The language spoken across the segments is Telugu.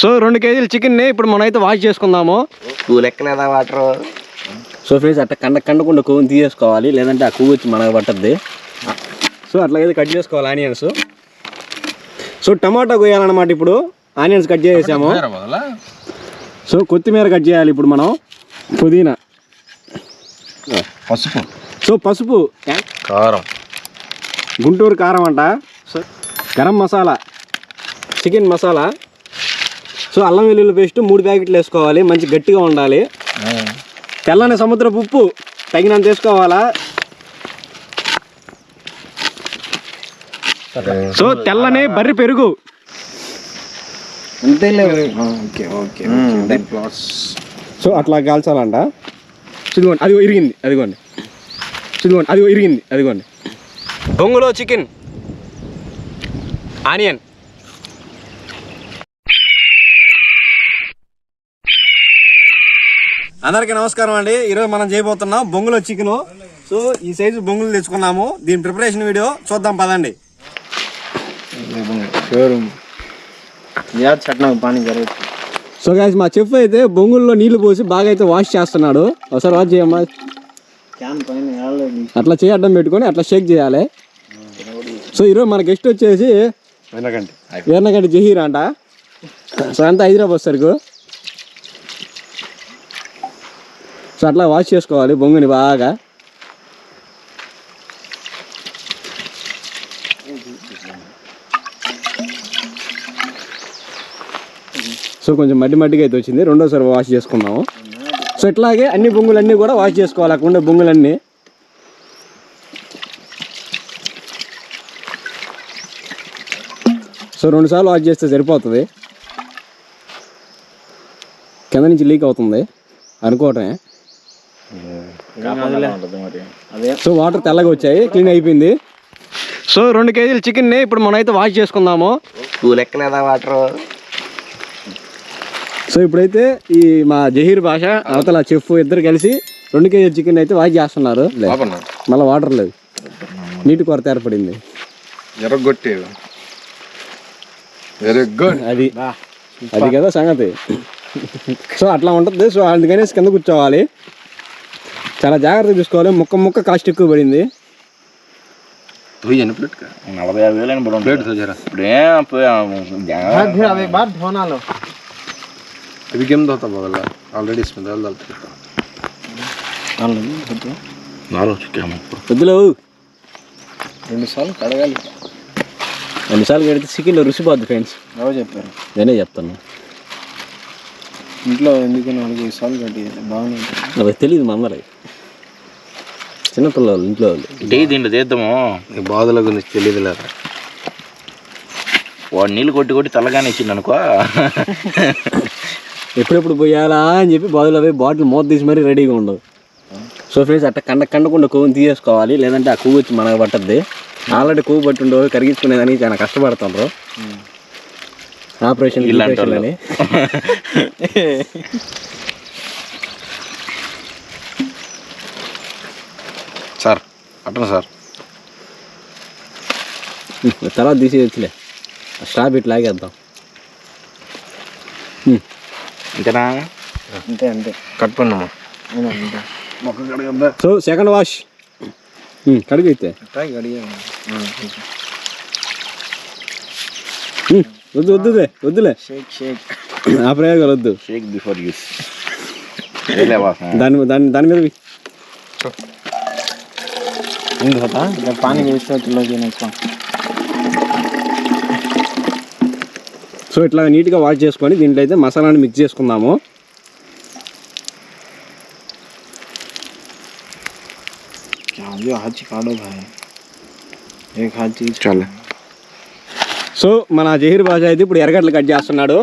సో రెండు కేజీలు చికెన్ని ఇప్పుడు మనం అయితే వాష్ చేసుకుందాము. నువ్వు లెక్కలేదా వాటర్? సో ఫ్రెండ్స్ అట్లా కండ కండకుండా కొవ్వుని తీసేసుకోవాలి లేదంటే ఆ కొవ్వు వచ్చి మనకు పట్టద్ది. సో అట్లాగైతే కట్ చేసుకోవాలి ఆనియన్స్. సో టమాటా కొయ్యాలన్నమాట ఇప్పుడు. ఆనియన్స్ కట్ చేసేసాము. సో కొత్తిమీర కట్ చేయాలి ఇప్పుడు మనం. పుదీనా. పసుపు. సో పసుపు. కారం. గుంటూరు కారం అంట. So garam masala chicken masala. So అల్లం వెల్లుల్లి పేస్ట్ మూడు ప్యాకెట్లు వేసుకోవాలి మంచి గట్టిగా ఉండాలి. తెల్లని సముద్రపు ఉప్పు తగినంత వేసుకోవాలా. సో తెల్లని బర్రి పెరుగు. అంతేలే. ఓకే ఓకే ప్లాస్ సో అట్లా కాల్చాలంట. ఇదిగోండి అది ఇరిగింది అదిగోండి. ఇదిగోండి అది ఇరిగింది అదిగోండి. బొంగులో చికెన్. ఆనియన్. అందరికీ నమస్కారం అండి. ఈరోజు మనం చేయబోతున్నాం బొంగులో చికెన్. సో ఈ సైజు బొంగులు తెచ్చుకున్నాము. దీని ప్రిపరేషన్ వీడియో చూద్దాం పదండి. సో గాయస్ మా చెఫ్ అయితే బొంగుల్లో నీళ్ళు పోసి బాగా అయితే వాష్ చేస్తున్నాడు. ఒకసారి వాష్ చేయమ్మా. క్యాన్ పైన ఏడలేదు అట్లా చేయి అడ్డం పెట్టుకొని అట్లా షేక్ చేయాలి. సో ఈరోజు మన గెస్ట్ వచ్చేసి వెనకండి. జహీర్ అంట. సో అంతా హైదరాబాద్ సరుకు. సో అట్లా వాష్ చేసుకోవాలి బొంగుని బాగా. సో కొంచెం మడ్డి మడ్డిగా అయితే వచ్చింది. రెండోసారి వాష్ చేసుకున్నాము సో ఇట్లాగే అన్ని బొంగులన్నీ కూడా వాష్ చేసుకోవాలి. అక్కడ ఉండే బొంగులన్నీ. సో రెండు సార్లు వాష్ చేస్తే సరిపోతుంది. కింద నుంచి లీక్ అవుతుంది. అనుకోవటమే. సో వాటర్ తెల్లగా వచ్చాయి క్లీన్ అయిపోయింది. సో రెండు కేజీలు చికెన్ని ఇప్పుడు మనం అయితే వాష్ చేసుకుందాము. లెక్కలేదా వాటర్? సో ఇప్పుడైతే ఈ మా జహీర్ భాష అవతల చెఫ్ ఇద్దరు కలిసి రెండు కేజీల చికెన్ అయితే వాష్ చేస్తున్నారు. మళ్ళీ వాటర్ లేదు. నీటి కొరత ఏర్పడింది. వెరీ గుడ్ అది అది కదా సంగతి. సో అట్లా ఉంటుంది. సో అందుకనేసి కింద కూర్చోవాలి. చాలా జాగ్రత్తగా చూసుకోవాలి. ముక్క ముక్క కాస్ట్ ఎక్కువ పడింది. నలభై ఇప్పుడు ఇది గేమ్ తోతా బాగా ఆల్రెడీ రెండు సార్లు కడగాలి. ఎన్నిసార్లు కడితే చికెన్లో రుచి పోద్ది ఫ్రెండ్స్ ఎవరు చెప్పారు? నేనే చెప్తాను ఇంట్లో ఎందుకు నాలుగు ఐదు సార్లు కట్టి బాగుంది నాకు తెలియదు మా అమ్మలకి. చిన్నపిల్లలు ఇంట్లో వాళ్ళు. టీ దీంట్లో చేద్దాము. ఈ బాధల గురించి తెలియదు లేదా వాడు నీళ్ళు కొట్టి కొట్టి తెల్లగానే ఇచ్చింది అనుకో. ఎప్పుడెప్పుడు పోయాలా అని చెప్పి బాధలో పోయి బాటిల్ మూత తీసి మరీ రెడీగా ఉండవు సో ఫ్రెండ్స్ అట్లా కండ కండకుండా కొవ్వుని తీసేసుకోవాలి. లేదంటే ఆ కొవ్వు వచ్చి మనకు పట్టద్ది. ఆల్రెడీ కొవ్వు పట్టుండో కరిగించుకునేదానికి చాలా కష్టపడుతుండ్రు ఆపరేషన్ ఇలాంటి సార్ అట్టను సార్. తర్వాత తీసి వచ్చలే స్టాప్ ఇట్లా లాగేద్దాం. అంతేనా అంతే అంతే. కట్ పన్నమ్మా సో సెకండ్ వాష్ కడిగైతే వద్దు వద్దులే వద్దులే షేక్ షేక్ ఆ ప్రయోగాలు వద్దు షేక్ బిఫోర్ యూస్ దాని దాని దాని మీద సో ఇట్లా నీట్గా వాష్ చేసుకొని దీంట్లో అయితే మసాలాని మిక్స్ చేసుకుందాము. సో మన జహీర్ బాష అయితే ఇప్పుడు ఎరగట్లు కట్ చేస్తున్నాడు.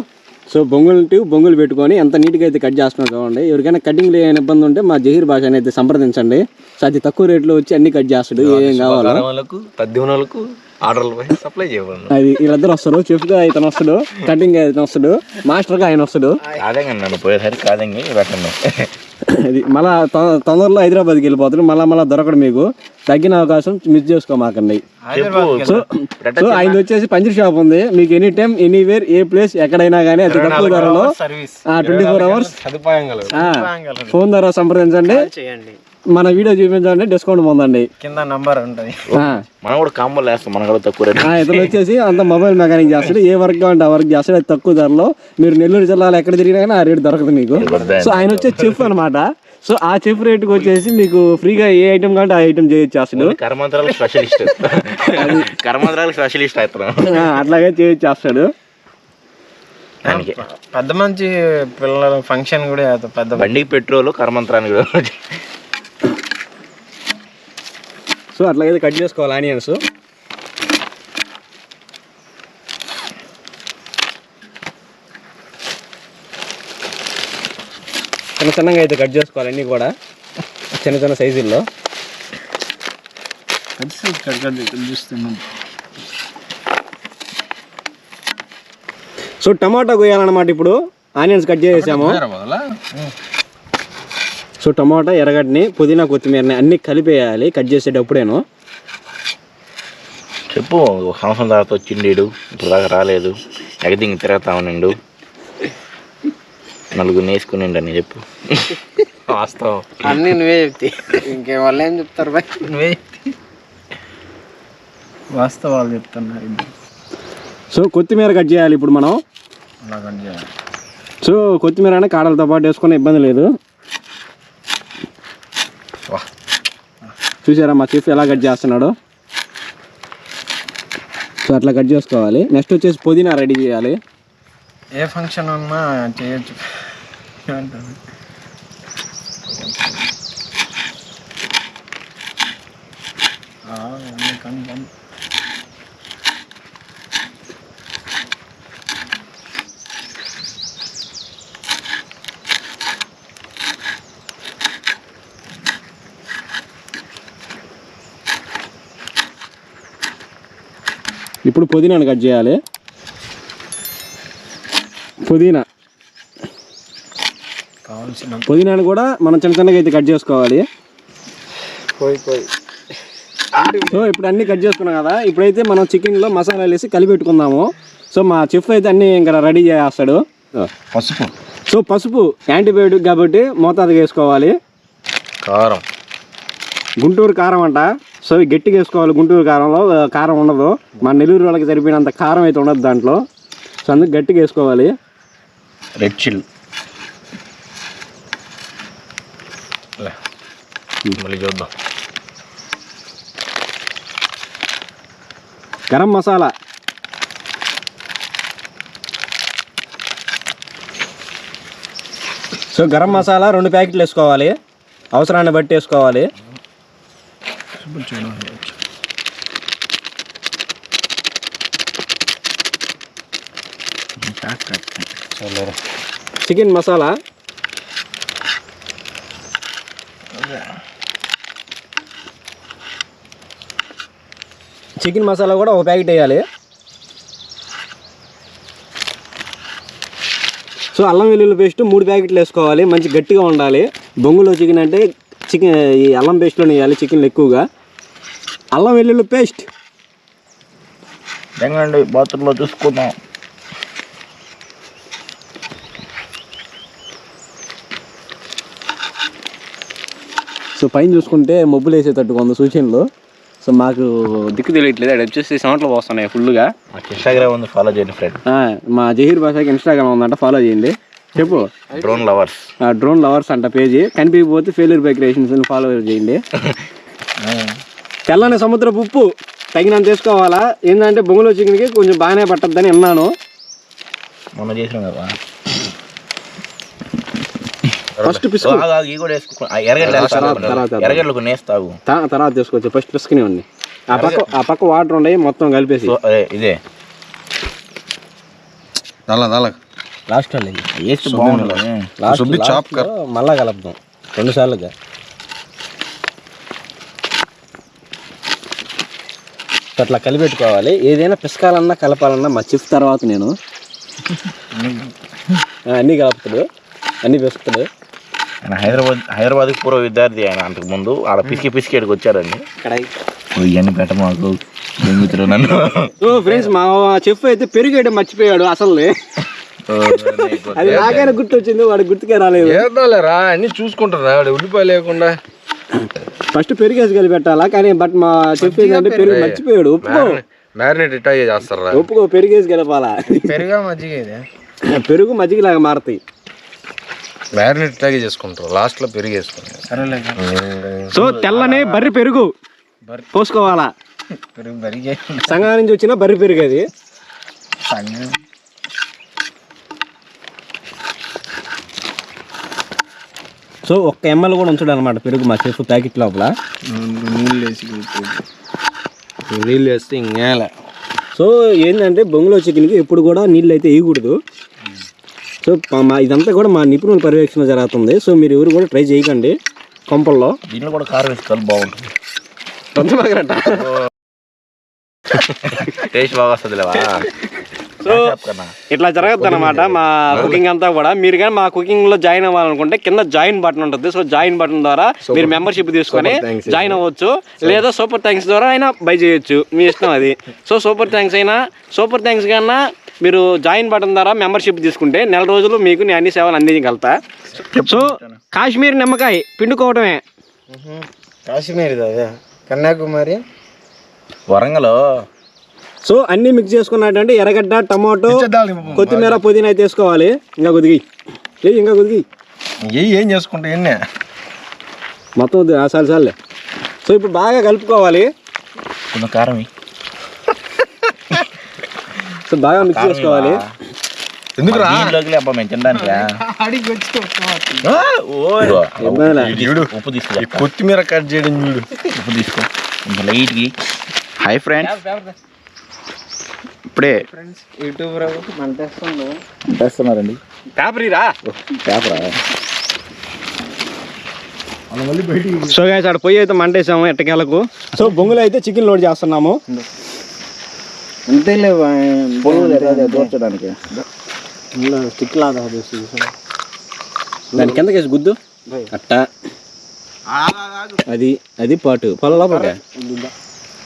సో బొంగులు టూ బొంగులు పెట్టుకొని ఎంత నీట్గా అయితే కట్ చేస్తున్నాడు చూడండి. ఎవరికైనా కటింగ్ లేని ఇబ్బంది ఉంటే మా జహీర్ బాష అయితే సంప్రదించండి. సో అది తక్కువ రేట్లో వచ్చి అన్ని కట్ చేస్తాడు. ఏం కావాలి. అది వీళ్ళందరూ వస్తారు. చెఫ్గా ఇతను వస్తాడు. కటింగ్ అయితే వస్తాడు. మాస్టర్గా ఆయన వస్తాడు. పోయేసరికి కాదండి అది మళ్ళా తొందరలో హైదరాబాద్కి వెళ్ళిపోతారు. మళ్ళీ మళ్ళీ దొరకడు మీకు. తగ్గిన అవకాశం మిస్ చేసుకోమాకండి. సో సో ఆయన వచ్చేసి పంచర్ షాప్ ఉంది. మీకు ఎనీ టైం ఎనీవేర్ ఏ ప్లేస్ ఎక్కడైనా కానీ అతి తక్కువ ధరలో సర్వీస్. ట్వంటీ ఫోర్ అవర్స్ సదుపాయం కలదు ఫోన్ ద్వారా సంప్రదించండి. చేయండి. మన వీడియో చూపించండి డిస్కౌంట్ పొందండి కింద నంబర్ ఉంటుంది. ఆ, మనం కూడా కాంబోలు వేస్తాం మన కూడా తక్కువ ఇతను వచ్చేసి అంత మొబైల్ మెకానిక్ చేస్తాడు ఏ వర్క్ కావాలంటే ఆ వర్క్ చేస్తాడు అది తక్కువ ధరలో. మీరు నెల్లూరు జిల్లాలో ఎక్కడ తిరిగినా కానీ ఆ రేటు దొరకదు మీకు. సో ఆయన వచ్చే చెఫ్ అన్నమాట. సో ఆ చెఫ్ రేటుకి వచ్చేసి మీకు ఫ్రీగా ఏ ఐటమ్ కావాలంటే ఆ ఐటమ్ చేయొచ్చేస్తాడు. కర్మాంతరాల స్పెషలిస్ట్ కర్మాంతరాల స్పెషలిస్ట్ అవుతున్నాం అట్లాగే చేయొచ్చేస్తాడు. దానికి. పెద్ద మంచి పిల్లల ఫంక్షన్ కూడా పెద్ద బండికి పెట్రోల్ కర్మంతరానికి సో అట్లాగైతే కట్ చేసుకోవాలి ఆనియన్స్. చిన్న చిన్నగా అయితే కట్ చేసుకోవాలి అన్నీ కూడా చిన్న చిన్న సైజుల్లో. చూస్తున్నాం. సో టమాటా కొయ్యాలన్నమాట ఇప్పుడు. ఆనియన్స్ కట్ చేసేసాము. సో టమాటా ఎర్రగడ్డని పుదీనా కొత్తిమీరని అన్ని కలిపేయాలి కట్ చేసేటప్పుడేను. చెప్పు ఒక సంవత్సరం తర్వాత వచ్చిండేడు ఇప్పుడు దాకా రాలేదు. ఎగదింగి తిరుగుతా ఉండు నలుగురు నేసుకునిండు అని చెప్పు. వాస్తవం. అన్ని నువ్వే చెప్తే. ఇంకే వాళ్ళు ఏం చెప్తారు బాయ్ నువ్వే చెప్తే. వాస్తవాలు చెప్తున్నారు. సో కొత్తిమీర కట్ చేయాలి ఇప్పుడు మనం. అలా కట్ చేయాలి. సో కొత్తిమీర అనే కాడలతో పాటు వేసుకునే ఇబ్బంది లేదు. చూసారా మా చీఫ్ ఎలా కట్ చేస్తున్నాడు? సో అట్లా కట్ చేసుకోవాలి. నెక్స్ట్ వచ్చేసి పుదీనా రెడీ చేయాలి. ఏ ఫంక్షన్ ఉన్నా చేయొచ్చు అంటారు. ఆ, అన్ని కన్ఫర్మ్. ఇప్పుడు పుదీనాను కట్ చేయాలి. పుదీనా. కావాల్సిన పుదీనాను కూడా మనం చిన్న చిన్నగా అయితే కట్ చేసుకోవాలి. పోయి పోయి. సో ఇప్పుడు అన్ని కట్ చేసుకున్నాం కదా. ఇప్పుడైతే మనం చికెన్లో మసాలాలు వేసి కలిపెట్టుకుందాము సో మా చెఫ్ అయితే అన్ని ఇంకా రెడీ చేస్తాడు. పసుపు. సో పసుపు యాంటీబయోటిక్ కాబట్టి మోతాదుగా వేసుకోవాలి. కారం. గుంటూరు కారం అంట. సో గట్టిగా వేసుకోవాలి. గుంటూరు కారంలో కారం ఉండదు. మన నెల్లూరు వాళ్ళకి సరిపోయినంత కారం అయితే ఉండదు దాంట్లో. సో అందుకు గట్టిగా వేసుకోవాలి. Red chilli. మళ్ళీ చూద్దాం. గరం మసాలా. సో గరం మసాలా రెండు ప్యాకెట్లు వేసుకోవాలి. అవసరాన్ని బట్టి వేసుకోవాలి. చికెన్ మసాలా? చికెన్ మసాలా కూడా ఒక ప్యాకెట్ వేయాలి. సో అల్లం వెల్లుల్లి పేస్ట్ మూడు ప్యాకెట్లు వేసుకోవాలి మంచి గట్టిగా ఉండాలి బొంగులో చికెన్ అంటే చికెన్ ఈ అల్లం పేస్ట్లోనే వేయాలి చికెన్లు ఎక్కువగా. అల్లం వెల్లుల్లి పేస్ట్ తెంగండి బాత్రూంలో చూసుకుందాం. సో పైన చూసుకుంటే మబ్బులు వేసేటట్టు కొంత సూచనలు. సో మాకు దిక్కు తెలియట్లేదు. అది వచ్చేసి సౌండ్లు పోస్తున్నాయి ఫుల్గా మాకు ఇన్స్టాగ్రామ్ ఉంది ఫాలో చేయండి ఫ్రెండ్ మా జహీర్ భాషకి ఇన్స్టాగ్రామ్ ఉందంట ఫాలో చేయండి. చెప్పు. Drone lovers. ఆ డ్రోన్ లవర్స్ అంట పేజీ. కనిపించకపోతే ఫెయిల్యూర్ బై క్రియేషన్స్ ఫాలో చేయండి. తెల్లని సముద్రపు ఉప్పు తగినంత వేసుకోవాలా? ఏంటంటే బొంగులో చికెన్కి కొంచెం బాగానే పట్టద్దని విన్నాను మొన్న చేసినాం కదా. ఫస్ట్ పిసుకు. తర్వాత, తీసుకోవచ్చు ఫస్ట్ పిసుకునే ఉంది ఆ పక్క ఆ పక్క వాటర్ ఉన్నాయి మొత్తం కలిపేసి. ఇదే. దాలా దాలా లాస్ట్ బాగుంటుంది చాప్ మళ్ళా కలుపుదాం. రెండు సార్లుగా. అట్లా కలిపెట్టుకోవాలి. ఏదైనా పిసకాలన్నా కలపాలన్నా మా చిఫ్ తర్వాత నేను. అన్నీ కలుపుతాడు. అన్నీ పిసుకుతాడు. ఆయన హైదరాబాద్ హైదరాబాద్కి పూర్వ విద్యార్థి ఆయన అంతకు ముందు ఆడ పిసికి పిసికి ఇక్కడికి వచ్చారండి ఇవన్నీ పెట్ట మాకు. నన్ను. ఫ్రెండ్స్ మా చెఫ్ అయితే పెరిగేయడం మర్చిపోయాడు అసలు. అది నాకైనా గుర్తు వచ్చింది వాడు గుర్తుకే రాలేదు. ఏదాలేరా అన్ని చూసుకుంటారా వాడు ఉల్లిపాయ లేకుండా. ఫస్ట్ పెరిగేసి కలిపి పెట్టాలా? కానీ బట్ మా చెఫ్ ఏంటంటే పెరుగు మర్చిపోయాడు ఒప్పుకో. మ్యారినేట్ ఇట్టా చేస్తారా? ఒప్పుకో పెరిగేసి గెలపాలా పెరుగా మజ్జిగ ఇది. పెరుగు మజ్జిగలాగా మారుతాయి. మ్యారినేట్ ఇట్లాగే చేసుకుంటారు లాస్ట్లో పెరిగి వేసుకుంటారు సరేలే సో తెల్లని బర్రి పెరుగు పోసుకోవాలా? పెరుగు సంఘం నుంచి వచ్చిన బర్రి పెరుగు అది. సో ఒక్క ఎంఎల్ కూడా ఉంచడం అనమాట పెరుగు మా చెఫ్ ప్యాకెట్ లోపల. నీళ్ళు వేసి నీళ్ళు వేస్తే ఇంకేలా సో ఏంటంటే బొంగులో చికెన్కి ఎప్పుడు కూడా నీళ్ళు అయితే వేయకూడదు. సో మా ఇదంతా కూడా మా నిపుణుల పర్యవేక్షణ జరుగుతుంది. సో మీరు ఎవరు కూడా ట్రై చేయకండి కొంపల్లో. దీంట్లో కూడా కారం వేసుకోవాలి బాగుంటుంది. టేస్ట్ బాగా వస్తుంది లేవా సో ఇట్లా జరగద్దు అనమాట మా కుకింగ్ అంతా కూడా. మీరు కానీ మా కుకింగ్లో జాయిన్ అవ్వాలనుకుంటే కింద జాయిన్ బటన్ ఉంటుంది. సో జాయిన్ బటన్ ద్వారా మీరు మెంబర్షిప్ తీసుకొని జాయిన్ అవ్వచ్చు. లేదా సూపర్ థ్యాంక్స్ ద్వారా అయినా బై చేయొచ్చు. మీ ఇష్టం అది. సో సూపర్ థ్యాంక్స్ అయినా సూపర్ థ్యాంక్స్ కన్నా మీరు జాయిన్ బటన్ ద్వారా మెంబర్షిప్ తీసుకుంటే నెల రోజులు మీకు నేను అన్ని సేవలు అందించగలుగుతా. సో కాశ్మీర్ నిమ్మకాయ పిండుకోవటమే. కాశ్మీర్ అదే. కన్యాకుమారి. వరంగల్ సో అన్ని మిక్స్ చేసుకున్నట్టంటే ఎర్రగడ్డ టమాటో కొత్తిమీర పుదీనా అయితే వేసుకోవాలి. ఇంకా కొద్దిగి ఏ ఇంకా కొద్దిగి ఏ ఏం చేసుకుంటా ఎన్నే మొత్తం వద్దు, చాలులే సో ఇప్పుడు బాగా కలుపుకోవాలి. కొంచెం కారం. సో బాగా మిక్స్ చేసుకోవాలి. ఉప్పు తీసుకో. కొత్తిమీర కట్ చేయడం చూడు. ఉప్పు తీసుకో. కొంచెం లైట్కి హాయ్ ఫ్రెండ్స్ ఇప్పుడే యూట్యూబ్ రావు మన తెస్తుందో చేస్తున్నారండి పేపరీరా పేపరా? సో గాయస్ ఆడ పొయ్యి అయితే మంటేసాము ఎట్టకేలకు. సో బొంగులు అయితే చికెన్ లోడ్ చేస్తున్నాము. అంతేలే దూర్చడానికి. స్టిక్ లాగా దాని కిందకేసి గుద్దు. అట్ట. అది అది పాటు. పొల లోపలికి.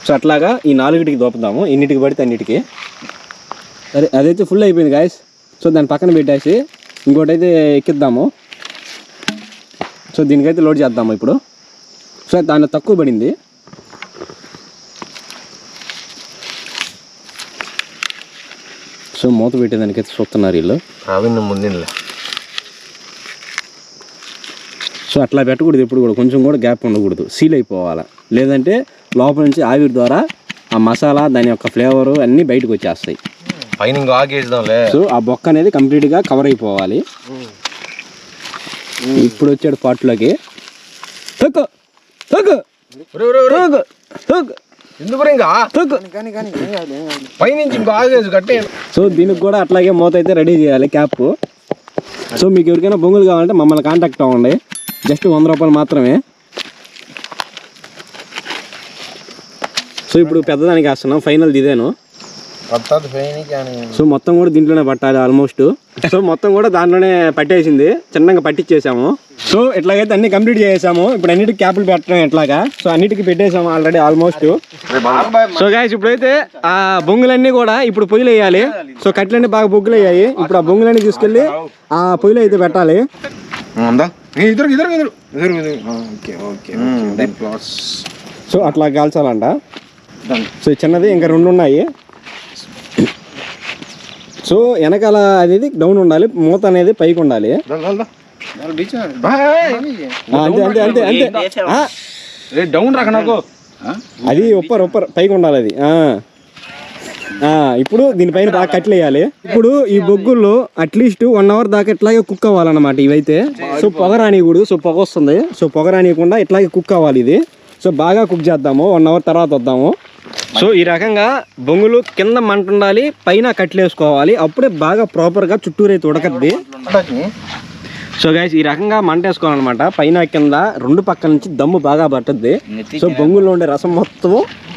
సో అట్లాగా ఈ నాలుగిటికి దోపుదాము ఎన్నిటికి పడితే అన్నిటికి. సరే అదైతే ఫుల్ అయిపోయింది గాయస్ సో దాని పక్కన పెట్టేసి ఇంకోటి అయితే ఎక్కిద్దాము. సో దీనికైతే లోడ్ చేద్దాము ఇప్పుడు. సో దాని తక్కువ పడింది. సో మూత పెట్టేదానికైతే చూస్తున్నారు వీళ్ళు. ముందులే సో అట్లా పెట్టకూడదు ఎప్పుడు కూడా. కొంచెం కూడా గ్యాప్ ఉండకూడదు. సీల్ అయిపోవాలి. లేదంటే లోపల నుంచి ఆవిరి ద్వారా ఆ మసాలా దాని యొక్క ఫ్లేవరు అన్నీ బయటకు వచ్చేస్తాయి. పైన ఆగేద్దాంలే. సో ఆ బొక్క అనేది కంప్లీట్గా కవర్ అయిపోవాలి. ఇప్పుడు వచ్చాడు పాట్లోకి. ఎందుకు పైనుంచి ఇంకో ఆగేసి కట్టే. సో దీనికి కూడా అట్లాగే మూత అయితే రెడీ చేయాలి క్యాప్ సో మీకు ఎవరికైనా బొంగులు కావాలంటే మమ్మల్ని కాంటాక్ట్ అవ్వండి. జస్ట్ వంద రూపాయలు మాత్రమే. సో ఇప్పుడు పెద్దదానికి వేస్తున్నాం. ఫైనల్ ఇదేను. సో మొత్తం కూడా దీంట్లోనే పట్టాలి ఆల్మోస్ట్ సో మొత్తం కూడా దాంట్లోనే పట్టేసింది. చిన్నగా పట్టించేసాము సో ఇట్లాగైతే అన్ని కంప్లీట్ చేసాము ఇప్పుడు అన్నిటికి క్యాపులు పెట్టడం ఎట్లాగా? సో అన్నిటికి పెట్టేసాము ఆల్రెడీ ఆల్మోస్ట్ సో గాయస్ ఇప్పుడైతే ఆ బొంగులన్నీ కూడా ఇప్పుడు పొయ్యిలు వేయాలి. సో కట్లన్నీ బాగా బొగ్గులు అయ్యాయి ఇప్పుడు ఆ బొంగులన్నీ తీసుకెళ్ళి ఆ పొయ్యిలో అయితే పెట్టాలి. ఇద్దరు ఇద్దరు ఇద్దరు ఓకే ఓకే సో అట్లా కాల్చాలంట. సో చిన్నది ఇంకా రెండు ఉన్నాయి సో వెనకాల అనేది డౌన్ ఉండాలి మూత అనేది పైకి ఉండాలి. అంతే అంతే అంతే అంతే. డౌన్ రాక నాకు అది ఉప్పర్ ఉప్పర్ పైకి ఉండాలి అది. ఆ. ఆ, ఇప్పుడు దీనిపైన బాగా కట్లు వేయాలి ఇప్పుడు ఈ బొగ్గుల్లో అట్లీస్ట్ వన్ అవర్ దాకా ఇట్లాగే కుక్ అవ్వాలన్నమాట ఇవైతే. సో పొగ రానియకూడదు సో పొగ వస్తుంది. సో పొగ రానియకుండా ఇట్లాగే కుక్ అవ్వాలి ఇది. సో బాగా కుక్ చేద్దాము. వన్ అవర్ తర్వాత వద్దాము. సో ఈ రకంగా బొంగులు కింద మంట ఉండాలి పైన కట్లేసుకోవాలి అప్పుడే బాగా ప్రాపర్గా చుట్టూరైతే ఉడకద్ది. సో గైస్ ఈ రకంగా మంట వేసుకోవాలన్నమాట. పైన కింద రెండు పక్కల నుంచి దమ్ము బాగా పట్టద్ది. సో బొంగుల్లో ఉండే రసం మొత్తం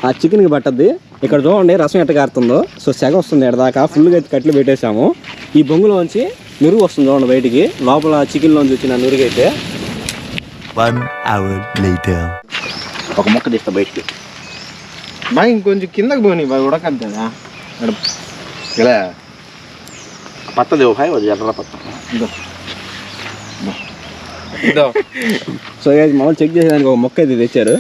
ఆ చికెన్కి పట్టద్ది. ఇక్కడ చూడండి రసం ఎట్ట కారుతుందో. సో సెగ వస్తుంది ఎడదాకా. ఫుల్గా అయితే కట్లు పెట్టేశాము. ఈ బొంగులోంచి నురుగు వస్తుంది చూడండి బయటికి. లోపల చికెన్లోంచి వచ్చిన నురుగు అయితే. ఒక మొక్క తీస్తా బయటికి. బా ఇంకొంచెం కిందకి పోనీ బాగా ఉడకద్దా ఇలా పత్తది ఒక హాయ్ ఎర్ర పత్త. ఇదో. సో guys, మామూలు చెక్ చేసేదానికి ఒక మొక్క అయితే తెచ్చారు.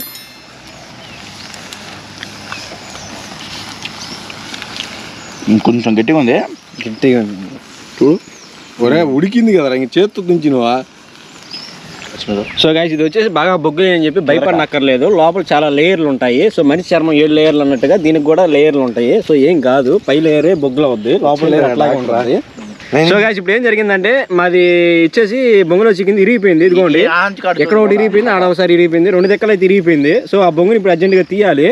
ఇంకొంచెం గట్టిగా ఉంది గట్టిగా ఉంది. చూడు. ఒరే ఉడికింది కదా ఇంక చేత్తో తుంచినవా? సో గాయస్ ఇది వచ్చేసి బాగా బొగ్గులు అని చెప్పి భయపడనక్కర్లేదు. లోపల చాలా లేయర్లు ఉంటాయి. సో మనిషి చర్మం ఏడు లేయర్లు అన్నట్టుగా దీనికి కూడా లేయర్లు ఉంటాయి. సో ఏం కాదు పై లేయరే బొగ్గులు అవుద్ది లోపల లేయర్ అట్లాగే ఉంటుంది. సో గాయస్ ఇప్పుడు ఏం జరిగిందంటే మాది ఇచ్చేసి బొంగులో చికెన్ ఇరిగిపోయింది. ఇదిగోండి. ఎక్కడ ఒకటి ఇరిగిపోయింది ఆడ ఒకసారి ఇరిగిపోయింది. రెండు దెక్కలు అయితే ఇరిగిపోయింది. సో ఆ బొంగుని ఇప్పుడు అర్జెంటుగా తీయాలి.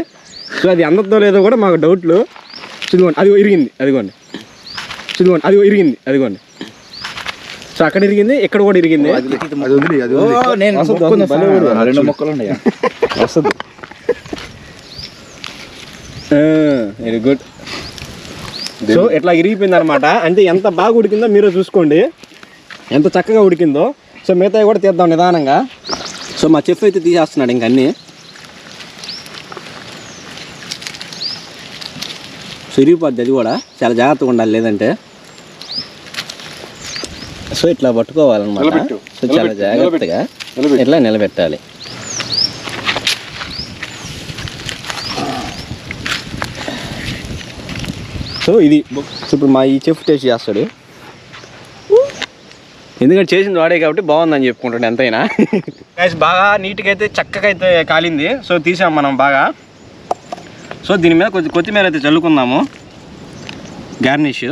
సో అది అందదో లేదో కూడా మాకు డౌట్లు ఇదిగోండి అది ఇరిగింది. అదిగోండి. ఇదిగోండి అది ఇరిగింది. అదిగోండి. సో అక్కడ ఇరిగింది ఇక్కడ కూడా ఇరిగింది. రెండు మొక్కలు ఉన్నాయా వస్తుంది వెరీ గుడ్ సో ఇట్లా ఇరిగిపోయింది అనమాట అంటే ఎంత బాగా ఉడికిందో మీరే చూసుకోండి. ఎంత చక్కగా ఉడికిందో. సో మిగతావి కూడా తీద్దాం నిదానంగా. సో మా చెఫ్ అయితే తీసేస్తున్నాడు ఇంక అన్నీ. సో ఇరిగిపోద్ది అది కూడా. చాలా జాగ్రత్తగా ఉండాలి లేదంటే. సో ఇట్లా పట్టుకోవాలన్నమాట. సో చాలా. జాగ్రత్తగా. ఇట్లా నిలబెట్టాలి. సో ఇది ఇప్పుడు మా ఈ చెఫ్ టేస్ట్ చేస్తాడు. ఎందుకంటే చేసింది వాడే కాబట్టి బాగుందని చెప్పుకుంటాడు ఎంతైనా. గైస్ బాగా నీట్గా అయితే చక్కగా అయితే కాలింది. సో తీసాం మనం బాగా. సో దీని మీద కొంచెం కొత్తిమీర అయితే చల్లుకుందాము. గార్నిష్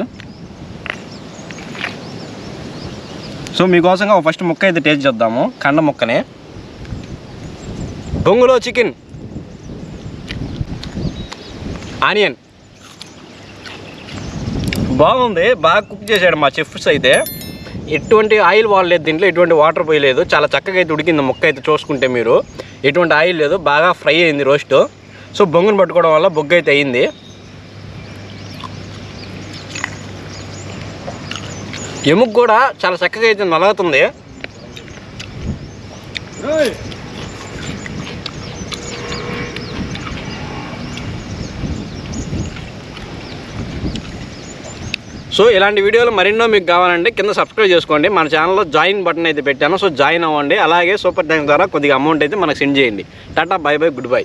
సో మీకోసంగా ఫస్ట్ ముక్క అయితే టేస్ట్ చేద్దాము కండ ముక్కనే. బొంగులో చికెన్. ఆనియన్. బాగుంది బాగా కుక్ చేశాడు మా చెఫ్స్ అయితే. ఎటువంటి ఆయిల్ వాడలేదు దీంట్లో ఎటువంటి వాటర్ పోయలేదు. చాలా చక్కగా అయితే ఉడికింది ముక్క అయితే చూసుకుంటే మీరు. ఎటువంటి ఆయిల్ లేదు బాగా ఫ్రై అయింది రోస్ట్. సో బొంగును పట్టుకోవడం వల్ల బొగ్గు అయితే అయింది. ఎముక కూడా చాలా చక్కగా అయితే నలుగుతుంది. సో ఇలాంటి వీడియోలు మరెన్నో మీకు కావాలంటే కింద సబ్స్క్రైబ్ చేసుకోండి. మన ఛానల్లో జాయిన్ బటన్ అయితే పెట్టాను. సో జాయిన్ అవ్వండి. అలాగే సూపర్ ట్యాంక్ ద్వారా కొద్దిగా అమౌంట్ అయితే మనకు సెండ్ చేయండి. Tata bye bye goodbye.